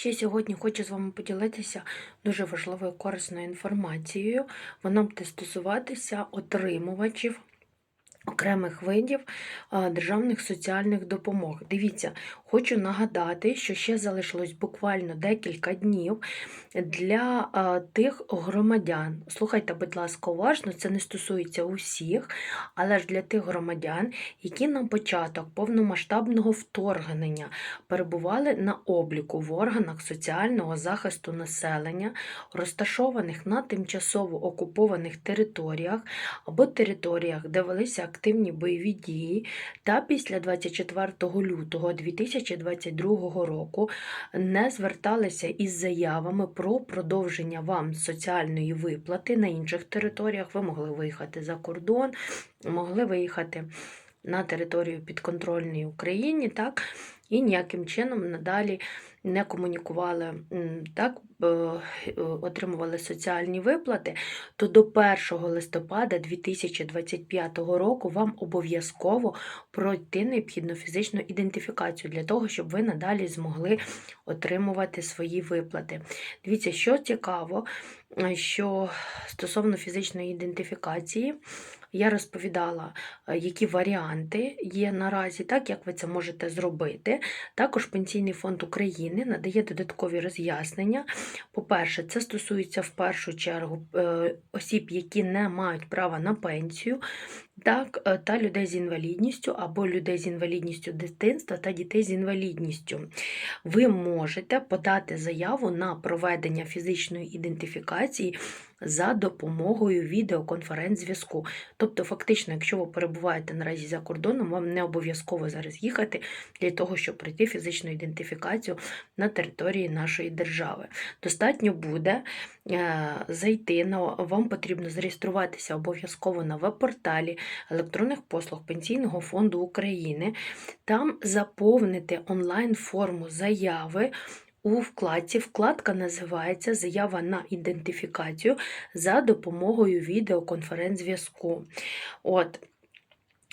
Ще сьогодні хочу з вами поділитися дуже важливою корисною інформацією. Вона буде стосуватися отримувачів окремих видів державних соціальних допомог. Дивіться, хочу нагадати, що ще залишилось буквально декілька днів для тих громадян. Слухайте, будь ласка, уважно, це не стосується усіх, але ж для тих громадян, які на початок повномасштабного вторгнення перебували на обліку в органах соціального захисту населення, розташованих на тимчасово окупованих територіях або територіях, де велися активні бойові дії, та після 24 лютого 2022 року не зверталися із заявами про продовження вам соціальної виплати на інших територіях. Ви могли виїхати за кордон, могли виїхати на територію підконтрольної Україні, так, і ніяким чином надалі не комунікували, так, е, отримували соціальні виплати, то до 1 листопада 2025 року вам обов'язково пройти необхідну фізичну ідентифікацію для того, щоб ви надалі змогли отримувати свої виплати. Дивіться, що цікаво, е, що стосовно фізичної ідентифікації, я розповідала, е, які варіанти є наразі, так як ви це можете зробити. Також Пенсійний фонд України надає додаткові роз'яснення. По-перше, це стосується в першу чергу е, осіб, які не мають права на пенсію, так, е, та людей з інвалідністю або людей з інвалідністю дитинства та дітей з інвалідністю. Ви можете подати заяву на проведення фізичної ідентифікації за допомогою відеоконференц-зв'язку. Тобто, фактично, якщо ви перебуваєте наразі за кордоном, вам не обов'язково зараз їхати для того, щоб пройти фізичну ідентифікацію на території нашої держави. Достатньо буде е, зайти на вам потрібно зареєструватися обов'язково на веб-порталі електронних послуг Пенсійного фонду України, там заповнити онлайн-форму заяви. У вкладці вкладка називається Заява на ідентифікацію за допомогою відеоконференц-зв'язку. От.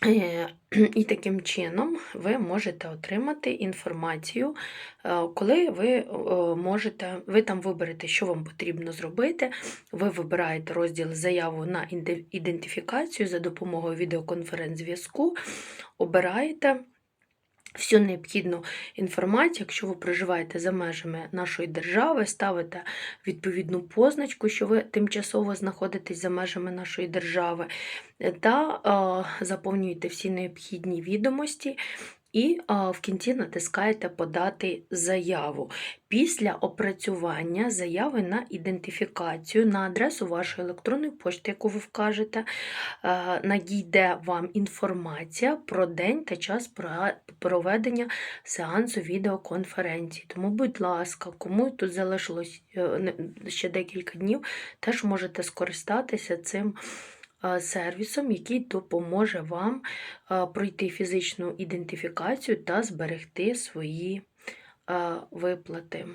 Е, І таким чином ви можете отримати інформацію, е, коли ви е, можете, ви там виберете, що вам потрібно зробити. Ви вибираєте розділ заяву на ідентифікацію за допомогою відеоконференц-зв'язку, обираєте всю необхідну інформацію, якщо ви проживаєте за межами нашої держави, ставите відповідну позначку, що ви тимчасово знаходитесь за межами нашої держави, та е, заповнюєте всі необхідні відомості. І в кінці натискаєте Подати заяву. Після опрацювання заяви на ідентифікацію на адресу вашої електронної пошти, яку ви вкажете, е, надійде вам інформація про день та час проведення сеансу відеоконференції. Тому, будь ласка, кому тут залишилось е, ще декілька днів, теж можете скористатися цим сервісом, який допоможе вам е, пройти фізичну ідентифікацію та зберегти свої е, виплати.